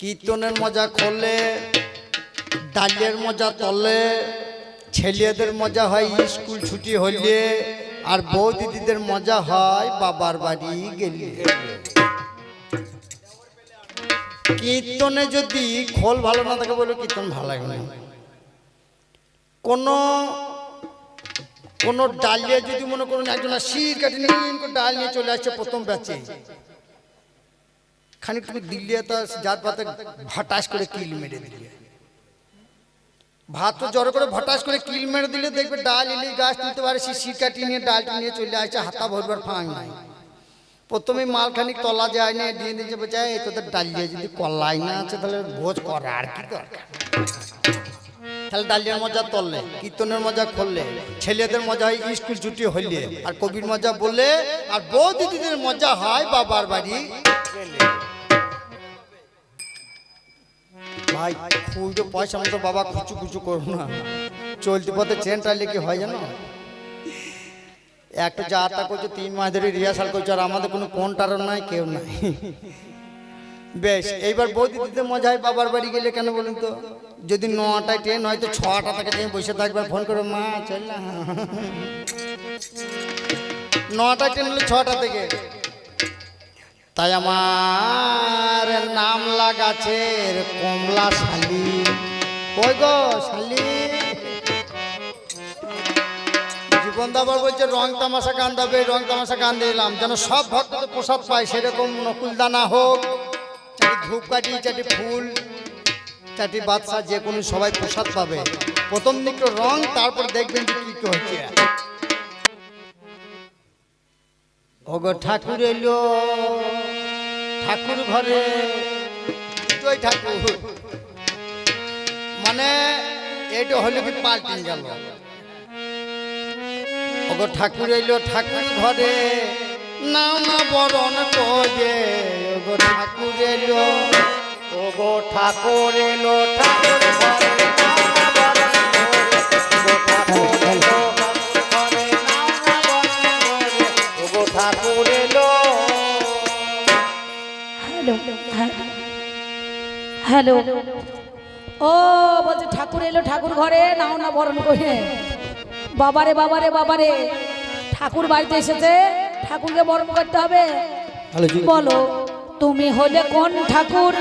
কীর্তনের মজা করলে ডালিয়ার মজা তলে ছেলেদের মজা হয়, স্কুল ছুটি হলে আর বউ দিদিদের মজা হয়, বাবার বাড়ি গেলে। কীর্তনে যদি খোল ভালো না থাকে বলে কীর্তন ভালো লাগে না। কোনো কোনো ডালিয়া যদি মনে করুন একজন শির কাটি নিয়ে ডাল নিয়ে চলে আসছে প্রথম ব্যাচে। খানিক তুমি দিল্লি তো জাত পাতে ভাটাস করে কিল মেরে দিলে। ভাত তো জড়ো করে ভটাস করে কিল মেরে দিলে দেখবে ডাল ইলি গাছ তুলতে পারে, সে শির কাটি নিয়ে, ডালটি নিয়ে চলে আসছে, হাতা ভরবার ফাঁক নাই। প্রথমে মালখানি তলা যায় না দিয়ে দিচ্ছে বেচায় এই, তোদের ডালিয়া যদি কলাই না আছে, তাহলে ভোজ করা, আর কি দরকার তাহলে ডালিয়ার মজা তললে, কীর্তনের মজা করলে ছেলেদের মজা হয় স্কুল ছুটি হইলে, আর কবির মজা বললে, আর বউ দিদিদের মজা হয় বাবার বাড়ি। ভাই ফুলটো পয়সা মতো বাবা খুচু খুচু করো না। চলতি পথে ট্রেনটা লেগে হয় জানো? একটা যা যাত্রা করছ, তিন মাস ধরে রিহার্সাল করছ, আর আমাদের কোনো কোনটার নাই, কেউ নাই। বেশ, এইবার বৌদি দিতে মজা হয় বাবার বাড়ি গেলে কেন বলুন তো? যদি নটায় ট্রেন হয়, তো ছটা থেকে তুমি বসে থাকবে ফোন করে, মা, চল না। নটায় ট্রেন হলে ছটা থেকে। তাই আমার নাম লাগাছে কমলা শালি। কই গো শালি? জীবন দাবার বলছে, রং তামাশা গান দেবে রং তামাশা গান দিলাম যেন সব ভক্তদের প্রসাদ পায়, সেরকম নকুলদানা হোক, চাটি ধূপকাঠি চাটি ফুল, চাটি বাদশা যে কোনো সবাই প্রসাদ পাবে। প্রথম দিক তো রং, তারপর দেখবেন যে কি কি হচ্ছে। ওগো ঠাকুর এলো ঠাকুর ঘরে। দুটোই ঠাকুর। মানে এটা হলো কি পাল্টিং গেল। ওগো ঠাকুর এলো ঠাকুর ঘরে। নাও না বরণ করে ওগো ঠাকুর এলো। ওগো ঠাকুর এলো ঠাকুর ঘরে নাও হ্যালো হ্যালো। ও বলছে ঠাকুর এলো ঠাকুর ঘরে নাও না বরণ করে। বাবারে বাবারে বাবারে ঠাকুর বাড়িতে এসেছে ঠাকুরকে বরণ করতে হবে। বলো তুমি হলে কোন ঠাকুর?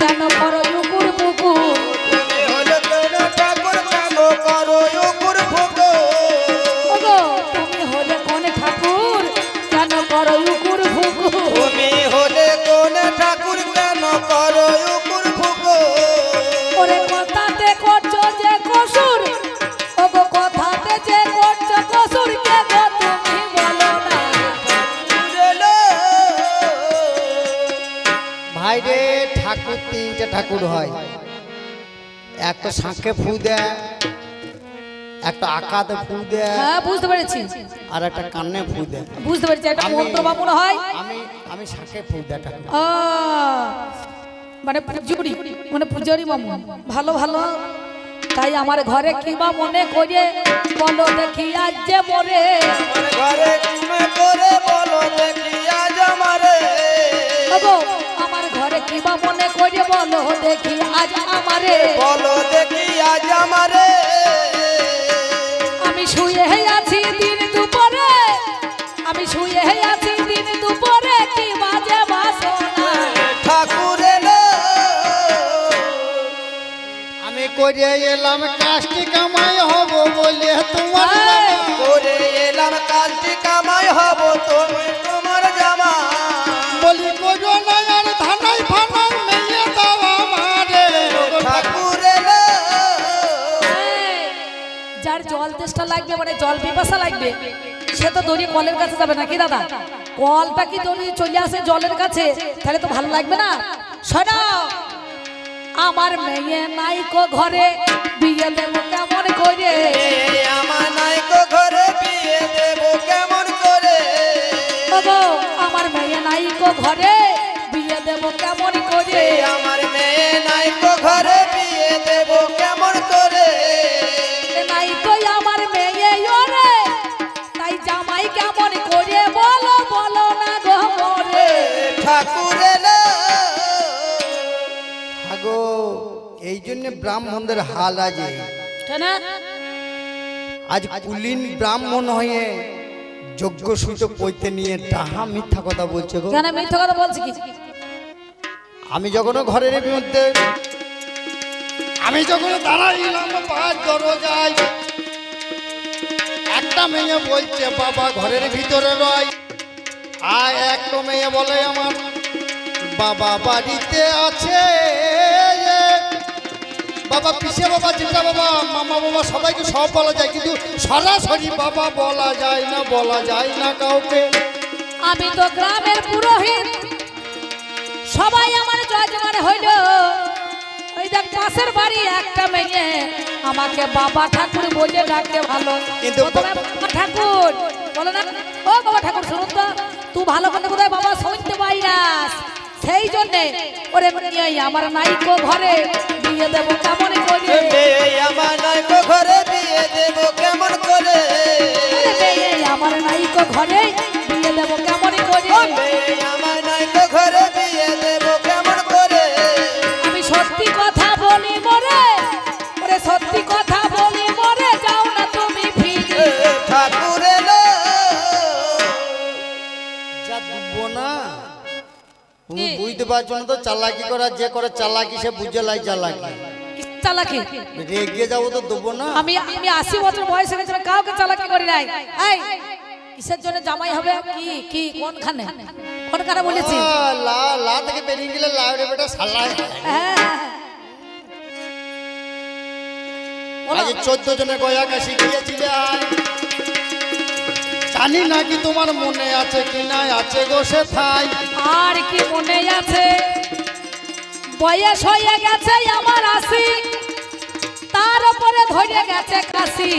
কেন করো পুকুর তুমি হলে কোন ঠাকুর? কেন করো ভাই রে ঠাকুর তিনটে ঠাকুর হয়। একটা শাঁখে ফু দেয় একটা আকাতে ফু দেয় হ্যাঁ বুঝতে পেরেছি। আর একটা কান্নে ফু দেয়। বুঝতে পেরেছি একটা মন্ত্র বা মনে হয়। আমি আমি শাঁখে ফু দেয় ঠাকুর। মানে পুজুরি মানে পুজোরি মামু ভালো ভালো। তাই আমার ঘরে কি বা মনে করে বলো দেখি আজ যে মরে। ঘরে করে বলো দেখি আজ ঘরে কি বা মনে করে বলো দেখি আজ আমারে। বলো দেখি আজ আমারে। আমি শুয়ে আছি দিন দুপুরে। আমি শুয়ে আছি দিন দুপুরে কি বাজে বাসনা ঠাকুর এলো। আমি করে এলাম কাজটি কামাই হব বলে তোমার করে এলাম কালটি কামাই হব তুমি তোমার মানে জল পিপাসা লাগবে? সে তো দড়ি কলের কাছে যাবে নাকি দাদা? কলটা কি দড়ি চলে আসে জলের কাছে? তাহলে তো ভালো লাগবে না? শোনাও আমার মেয়ে নাইকো ঘরে বিয়ে দেবো কেমন করে? আমার নাইকো ঘরে বিয়ে দেব কেমন করে? আমার মেয়ে নাইকো ঘরে বিয়ে দেবো কেমন করে? আমার এই জন্য ব্রাহ্মণদের হাল আজ আজ কুলীন ব্রাহ্মণ হয়ে যজ্ঞ সুতো পৈতে নিয়ে ডাহা মিথ্যা কথা বলছে গো। কেন মিথ্যে কথা বলছি কি? আমি যখন ঘরের মধ্যে আমি যখন দাঁড়াইলাম পাঁচ দরজায় একটা মেয়ে বলছে বাবা ঘরের ভিতরে রয়। আর একটা মেয়ে বলে আমার বাবা বাড়িতে আছে। বাবা পিসে বাবা যেটা বাবা মামা বাবা সবাইকে সব বলা যায় কিন্তু সরাসরি বাবা বলা যায় না বলা যায় না কাউকে। আমি তো গ্রামের পুরোহিত। সবাই আমার যজমান হইল। ওই দেখ পাশের বাড়ি একটা মেয়ে আমাকে বাবা ঠাকুর বলে ডাকে ভালো। ঠাকুর বলো না। ও বাবা ঠাকুর শুনুন তো তুই ভালো করে কোথায় বাবা শুনতে পাইরাস। সেই জন্যে ওরে আমার নাইকো ঘরে দিয়ে দেবো কেমন করে? আমার নাইকো ঘরে দিয়ে দেব কেমন করে? আমার নাইকো ঘরে দিয়ে দেবো কেমন করে? আমার নাইকো ঘরে তো চালাকি করা যে করে চালাকি সে বুঝে লাই চালাকি। চালাকি? রেগে যাব তো দেবো না। আমি আমি আশি বছর বয়স হয়ে কাউকে চালাকি করি নাই। এই কিসের জন্য জামাই হবে? কি কি কোনখানে? কোনখানে বলেছি? লা লা থেকে বেরিয়ে গেলে লাউরে বেটা সালাই হ্যাঁ বলো। আজ চোদ্দ জনে গয়া কাশি গিয়েছিলে জানি না কি তোমার মনে আছে কি না আছে গো সে থাই আর কি মনে আছে? বয়স হয়ে গেছে আমার আসি তার উপরে ধরে গেছে কাশি।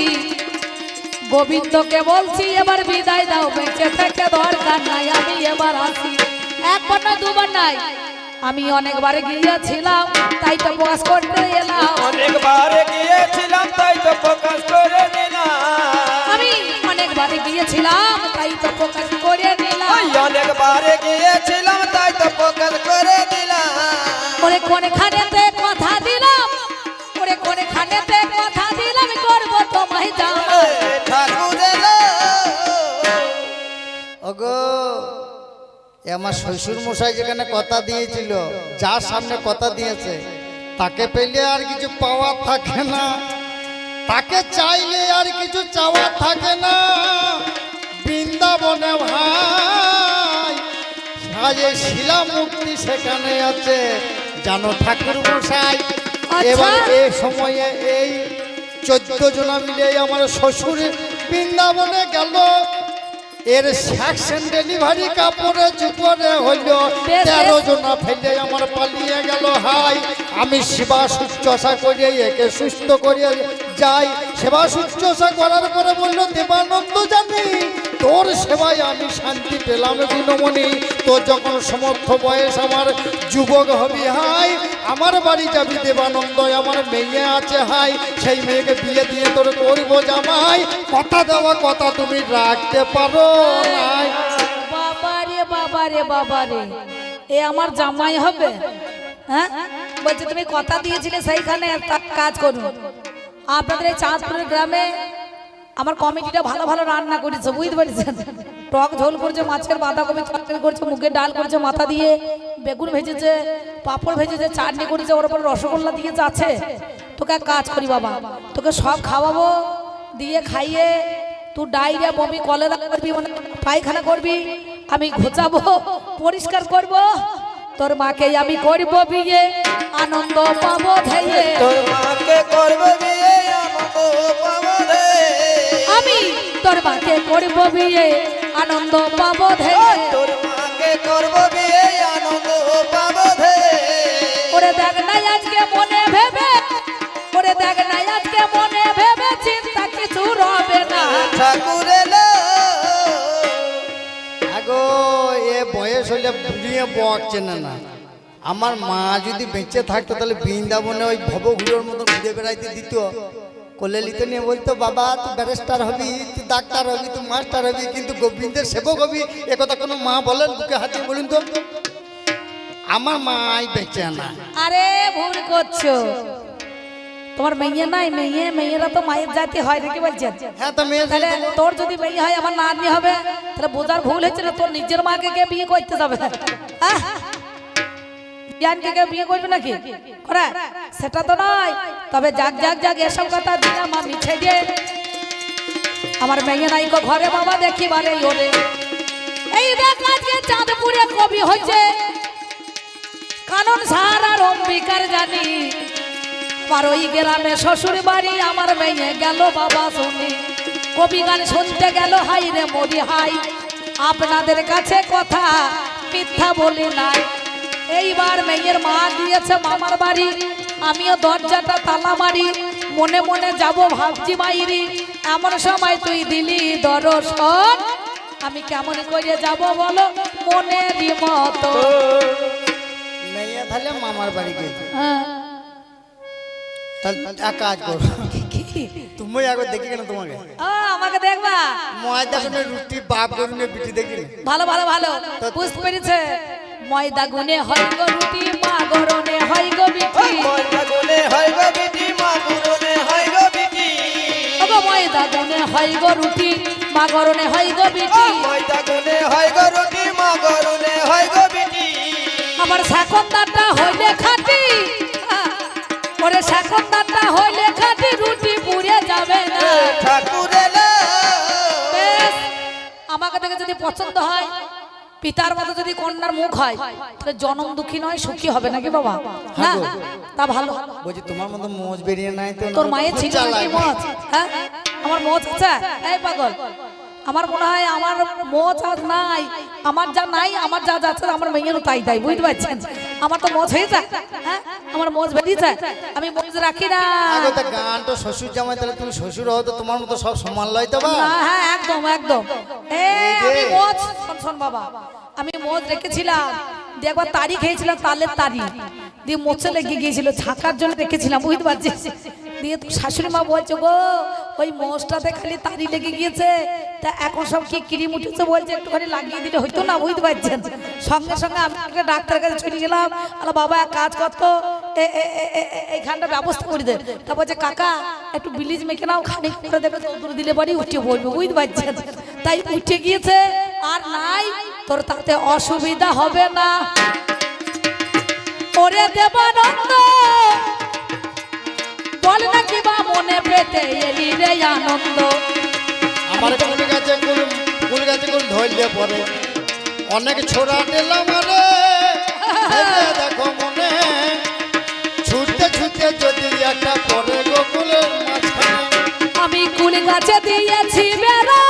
গোবিন্দকে বলছি এবার বিদায় দাও বেঁচে থেকে দরকার নাই আমি এবার আসি। একবার নয় দুবার নাই আমি অনেকবার গিয়েছিলাম তাই তো বস করতে এলাম। অনেকবার গিয়েছিলাম তাই তো প্রকাশ করে নিলাম। আমি অনেকবার গিয়েছিলাম তাই তো প্রকাশ করে অনেকবার গিয়েছিলাম তাই তো প্রকাশ করে দিলাম। ওরে কোনখানেতে কথা দিলাম? ওরে কোনখানেতে কথা দিলাম? করব তোমায় জামা এ ঠাকুর এলো ওগো আমার শ্বশুর মশাই যেখানে কথা দিয়েছিল যার সামনে কথা দিয়েছে তাকে পেলে আর কিছু পাওয়া থাকে না। তাকে চাইলে আর কিছু চাওয়া থাকে না। বৃন্দাবনে ভাই। সাজে শিলা মুক্তি সেখানে আছে। জানো ঠাকুর মশাই এবার এই সময়ে এই চোদ্দ জনা মিলে আমার শ্বশুর বৃন্দাবনে গেল। এর সেকশন ডেলিভারি কাপড়ে চুপড়ে হইল। তেরো জনা ফেলে আমার পালিয়ে গেল। হাই আমি সেবা শুশ্রূষা করে একে সুস্থ করিয়ে যাই সেবা শুশ্রূষা করার পরে বলল, দেবানন্দ জানি, তোর সেবায় আমি শান্তি পেলাম দিনমণি। তোর যখন সমর্থ বয়স আমার যুবক হবি হাই, আমার বাড়ি যাবি দেবানন্দ, আমার মেয়ে আছে হাই, সেই মেয়েকে বিয়ে দিয়ে তোর করব জামাই। কথা দেওয়া কথা তুমি রাখতে পারো নাই। বাবা রে বাবা রে বাবা রে। এ আমার জামাই হবে? হ্যাঁ? বলছে, তুমি কথা দিয়েছিলে সেইখানে কাজ করুন আপনাদের এই চাঁদপুরের গ্রামে আমার কমিটিটা ভালো ভালো রান্না করেছে, বুঝতে পেরেছেন? টক ঝোল করছে, মাছের বাঁধাকপি তরকারি করছে, মুগের ডাল করছে, মাথা দিয়ে বেগুন ভেজেছে, পাঁপড় ভেজেছে, চাটনি করেছে, ওর উপর রসগোল্লা দিয়ে যাচ্ছে। তোকে এক কাজ করি বাবা, তোকে সব খাওয়াবো, দিয়ে খাইয়ে তুই ডাইরিয়া বমি, কলেরা করবি মানে পায়খানা করবি, আমি ঘোচাবো, পরিষ্কার করব তোর মাকে আমি করব বিয়ে আনন্দ পাবো ধেয়ে। তোর মাকে করব বিয়ে আনন্দ পাব আমি তোর মাকে করব বিয়ে আনন্দ পাবো ধেয়ে। তোর মাকে করব বিয়ে আনন্দ পাবো ধেয়ে। ওরে দেখ নাই আজকে হলে বুড়িয়ে বকছে না না আমার মা যদি বেঁচে থাকতো তাহলে বৃন্দাবনে ওই ভবঘুলোর মতো ঘুরে বেড়াইতে দিত। কোলে নিয়ে বলতো, বাবা, তুই ব্যারিস্টার হবি, তুই ডাক্তার হবি, তুই মাস্টার হবি, কিন্তু গোবিন্দের সেবক হবি। একথা কোনো মা বলেন বুকে হাতে বলুন তো। আমার মাই বেঁচে না। আরে ভুল করছ। তোমার মেয়ে নাই মেয়ে মেয়েরা তো মায়ের জাতি হয় নাকি বলছেন হ্যাঁ তাহলে তোর যদি মেয়ে হয় আমার নাতনি হবে তাহলে বোঝার ভুল হচ্ছে না তোর নিজের মাকে কে বিয়ে করতে যাবে? হ্যাঁ? বিয়ানকে কেউ বিয়ে করবে নাকি? করে? সেটা তো নয়। তবে যাক যাক যাক এসব কথা দিয়ে আমার মিছে দিয়ে। আমার মেয়ে নাই গো ঘরে বাবা দেখি বারে ওরে। এই দেখ আজকে চাঁদপুরে কবি হয়েছে। কানন সার আর অম্বিকার জানি। আমার ওই গ্রামে শ্বশুর বাড়ি আমার মেয়ে গেল বাবা শুনি। কবি গান শুনতে গেল হাই রে মরি হাই। আপনাদের কাছে কথা মিথ্যা বলি নাই। এইবার মেয়ের মা দিয়েছে মামার বাড়ি। আমিও দরজাটা তালা মারি। মনে মনে যাব ভাবছি মাইরি। এমন সময় তুই দিলি দর্শন। আমি কেমন করে যাব বলো মনের মতো। মেয়ে তাহলে মামার বাড়ি গেছে। হ্যাঁ। তাহলে এক কাজ করো। তুমি একবার দেখি কেন তোমাকে? আ, আমাকে দেখবা। ময়দা শুনে রুটি বাপ গরুনে বিটি দেখি ভালো ভালো। ভালো বুঝতে পেরেছে? ময়দা গুনে হয় গো রুটি মা গরনে হয় গো বিটি ময়দা গুনে হয় গো বিটি মা গুরুনে হয় গো বিটি ওগো ময়দা গুনে হয় গো রুটি মা গরনে হয় গো বিটি ময়দা গুনে হয় গো রুটি মা গরুনে হয় গো বিটি আমার শাকন্দারটা হইলে খাটি। ওরে শাকন্দারটা হইলে খাটি রুটি পুড়ে যাবে না। বেশ আমাকে দেখে যদি পছন্দ হয় পিতার মতো যদি কন্যার মুখ হয় তাহলে জনম দুঃখী নয় সুখী হবে নাকি বাবা? না তা ভালো। বলছি তোমার মতো মোজ বেরিয়ে নাই তো তোর মায়ের ছিল হ্যাঁ? আমার মোচ আছে? এই পাগল। আমার মনে হয় আমার মোচ আর নাই আমার যা নাই আমার যা যাচ্ছে আমার মেয়েরও তাই তাই বুঝতে পারছেন? আমার তো মোচ হয়ে যায় হ্যাঁ? আমার মোচ বেরিয়ে যায় আমি মোচ রাখি না। আগে তো গান তো শ্বশুর জামাই তাহলে তুমি শ্বশুর হও তো তোমার মতো সব সমান লয় তো না, হ্যাঁ একদম একদম। আমি মোচ শোন বাবা আমি মোচ রেখেছিলাম। দিয়ে একবার তারি খেয়েছিলাম তালের তারি। দিয়ে মোচে লেগে গিয়েছিল ছাকার জন্য রেখেছিলাম বুঝতে পারছিস? দিয়ে শাশুড়ি মা বলছে, গো, ওই মোষটাতে খালি তারি লেগে গিয়েছে। তা এখন সব কি ক্রিম উঠেছে বলছে, একটুখানি লাগিয়ে দিলে হইতো না? বুঝতে পারছেন? সঙ্গে সঙ্গে আমি ডাক্তারের কাছে চলে গেলাম। আলো বাবা, এক কাজ করতো এইখানটা ব্যবস্থা করে দে। তা বলছে, কাকা, একটু বিলিজ মেখে নাও, খানিক করে দেবে, দৌড় দিলে বাড়ি উঠে বলবে বুঝতে পারছেন? তাই উঠে গিয়েছে। আর নাই, তোর তাতে অসুবিধা হবে না। ওরে দেবানন্দ! বল নাকি বা মনে পেতে এলি রে আনন্দ? আমার কোন গাছে কোন কোন গাছে কোন ধরলে পরে অনেক ছোড়া দিলাম রে। দেখো মনে। ছুটতে ছুটতে যদি একটা পরে গোকুলের মাঝখানে। আমি কুল গাছে দিয়েছি বেড়া।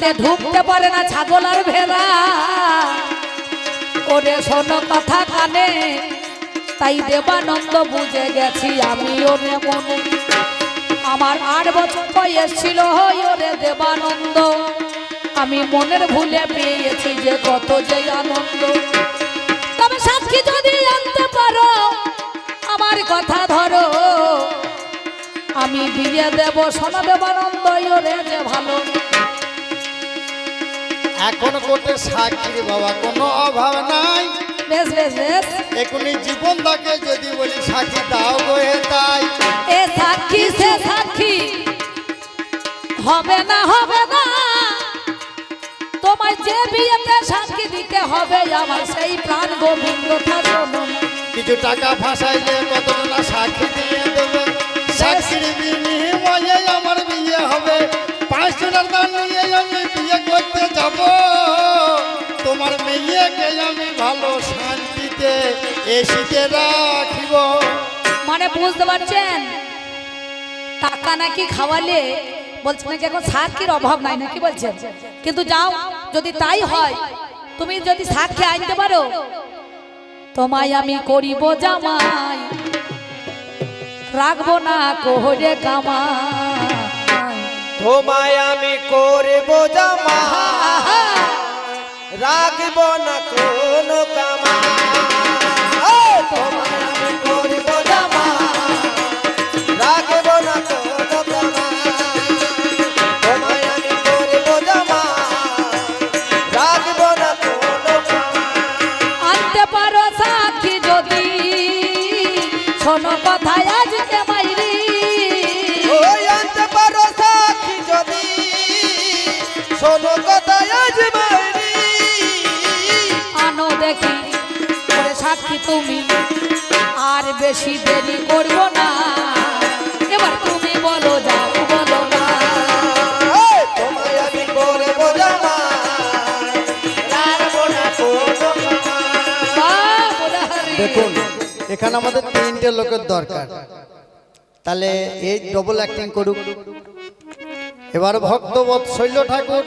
যাতে ঢুকতে পারে না ছাগল আর ভেড়া। ওরে শোনো কথা কানে, তাই দেবানন্দ বুঝে গেছি আমি ওরে মনে। আমার আট বছর বয়স ছিল ওরে দেবানন্দ। আমি মনের ভুলে পেয়েছি যে কত যে আনন্দ। তবে সাক্ষী যদি আনতে পারো, আমার কথা ধরো। আমি বিয়ে দেব সোনা দেবানন্দ ওরে যে ভালো। এখন কোটে সাক্ষী বাবা কোনো অভাব নাই। বেশ বেশ বেশ। এখনই জীবন তাকে যদি বলি সাক্ষী দাও গোয়ে তাই। এ সাক্ষী সে সাক্ষী। হবে না হবে না। তোমায় যে বিয়েতে সাক্ষী দিতে হবে আমার সেই প্রাণ গোবিন্দ থাকো কিছু টাকা ফাঁসাইলে কতটা সাক্ষী দিয়ে তোমার মেয়েকে আমি ভালো শান্তিতে এসিতে রাখিব। মানে বুঝতে পারছেন? টাকা নাকি খাওয়ালে বলছে নাকি এখন সাক্ষীর অভাব নাই নাকি বলছেন? কিন্তু যাও যদি তাই হয় তুমি যদি সাক্ষী আনতে পারো তোমায় আমি করিব জামাই। রাখব না কোহরে কামাই। তোমায় আমি করব জামা রাখব না কোনো কামা। তোমায় আমি করিব জামা। রাখব না কোনো কামা। তোমায় আমি করিব জামা। রাখব না কোনো কামা। আনতে পারো সাক্ষী যদি শোনো কথায় আজকে মাইরি। ওই আনতে পারো সাক্ষী যদি শোনো দেখি ওরে সাক্ষী তুমি আর বেশি দেরি করব না। এবার তুমি বলো যাও না। করে। দেখুন এখানে আমাদের তিনটে লোকের দরকার। তাহলে এই ডবল অ্যাক্টিং করুক। এবার ভক্ত শৈল ঠাকুর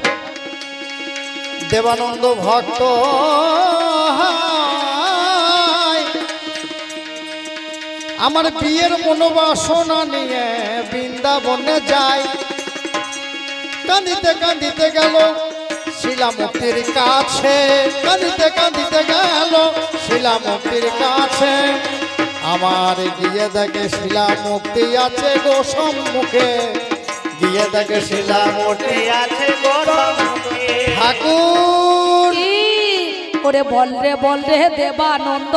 দেবানন্দ ভক্ত। আমার বিয়ের মনোবাসনা নিয়ে বৃন্দাবনে যায় কাঁদিতে কাঁদিতে গেল শিলামুক্তির কাছে। কাঁদিতে কাঁদিতে গেল শিলামুক্তির কাছে। আমার গিয়ে দেখে শিলামুক্তি আছে গো সম্মুখে। গিয়ে দেখে শিলামূর্তি আছে গোসমুখে ঠাকুর? ওরে বল রে বল রে দেবানন্দ।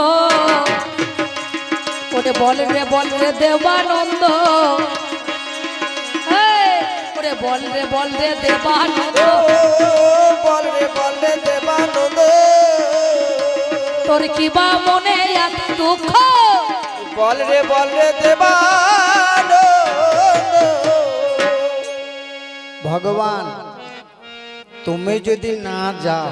ওরে বল রে বল রে দেবানন্দ। ওরে বল রে বল রে দেবানন্দ। বল রে বল রে দেবানন্দ। তোর কি বা মনে এত দুঃখ। বল রে বল রে দেবানন্দ। ভগবান তুমি যদি না যাও